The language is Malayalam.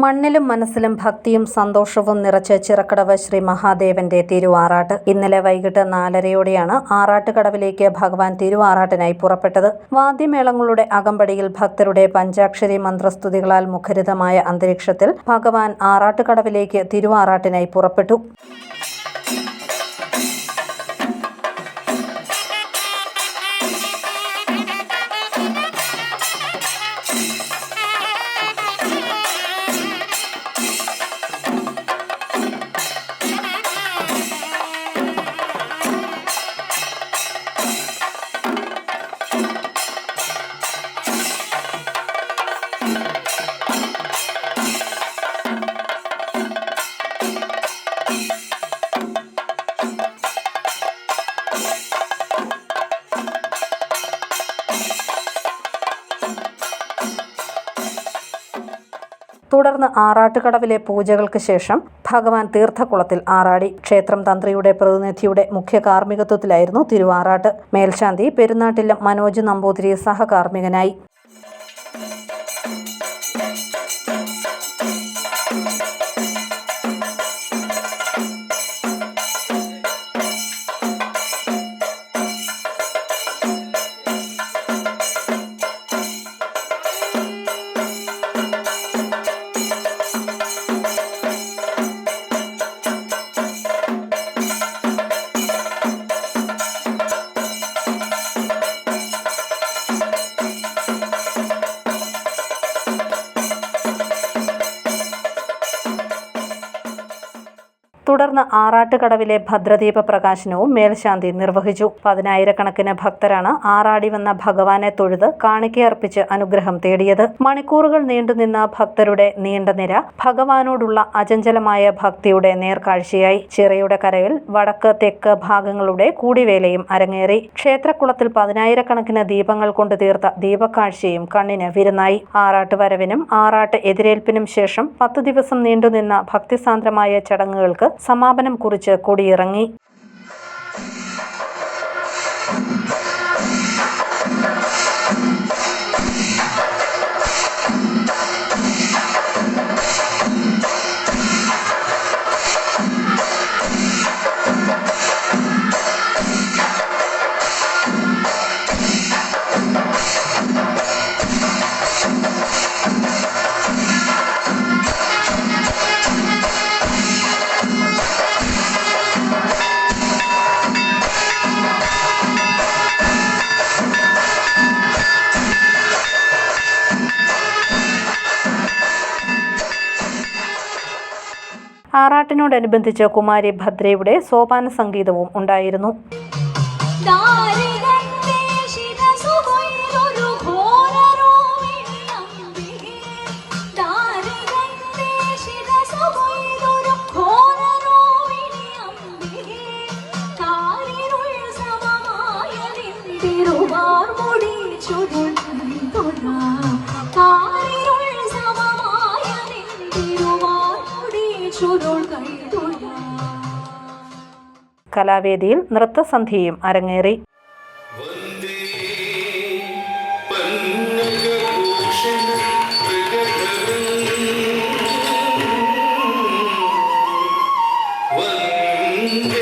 മണ്ണിലും മനസ്സിലും ഭക്തിയും സന്തോഷവും നിറച്ച് ചിറക്കടവ് ശ്രീ മഹാദേവന്റെ തിരുവാറാട്ട്. ഇന്നലെ വൈകിട്ട് നാലരയോടെയാണ് ആറാട്ടുകടവിലേക്ക് ഭഗവാൻ തിരുവാറാട്ടിനായി പുറപ്പെട്ടത്. വാദ്യമേളങ്ങളുടെ അകമ്പടിയിൽ ഭക്തരുടെ പഞ്ചാക്ഷരി മന്ത്രസ്തുതികളാൽ മുഖരിതമായ അന്തരീക്ഷത്തിൽ ഭഗവാൻ ആറാട്ടുകടവിലേക്ക് തിരുവാറാട്ടിനായി പുറപ്പെട്ടു. തുടർന്ന് ആറാട്ടുകടവിലെ പൂജകൾക്ക് ശേഷം ഭഗവാൻ തീർത്ഥക്കുളത്തിൽ ആറാടി. ക്ഷേത്രം തന്ത്രിയുടെ പ്രതിനിധിയുടെ മുഖ്യ കാർമ്മികത്വത്തിലായിരുന്നു തിരുവാറാട്ട്. മേൽശാന്തി പെരുന്നാട്ടില്ലം മനോജ് നമ്പൂതിരി സഹകാർമ്മികനായി. തുടർന്ന് ആറാട്ടുകടവിലെ ഭദ്രദീപ പ്രകാശനവും മേൽശാന്തി നിർവഹിച്ചു. പതിനായിരക്കണക്കിന് ഭക്തരാണ് ആറാടി വന്ന ഭഗവാനെ തൊഴുത് കാണിക്കയർപ്പിച്ച് അനുഗ്രഹം തേടിയത്. മണിക്കൂറുകൾ നീണ്ടുനിന്ന ഭക്തരുടെ നീണ്ട നിര ഭഗവാനോടുള്ള അചഞ്ചലമായ ഭക്തിയുടെ നേർക്കാഴ്ചയായി. ചിറയുടെ കരയിൽ വടക്ക് തെക്ക് ഭാഗങ്ങളുടെ കൂടിവേലയും അരങ്ങേറി. ക്ഷേത്രക്കുളത്തിൽ പതിനായിരക്കണക്കിന് ദീപങ്ങൾ കൊണ്ട് തീർത്ത ദീപക്കാഴ്ചയും കണ്ണിന് വിരുന്നായി. ആറാട്ട് വരവിനും ആറാട്ട് എതിരേൽപ്പിനും ശേഷം പത്തു ദിവസം നീണ്ടുനിന്ന ഭക്തിസാന്ദ്രമായ ചടങ്ങുകൾക്ക് സമാപനം കുറിച്ച് കൊടിയിറങ്ങി ആറാട്ടിനോടനുബന്ധിച്ച് കുമാരി ഭദ്രയുടെ സോപാന സംഗീതവും ഉണ്ടായിരുന്നു. തിരുവാർമുടി കലാവേദിയിൽ നൃത്തസന്ധ്യയും അരങ്ങേറി. Vande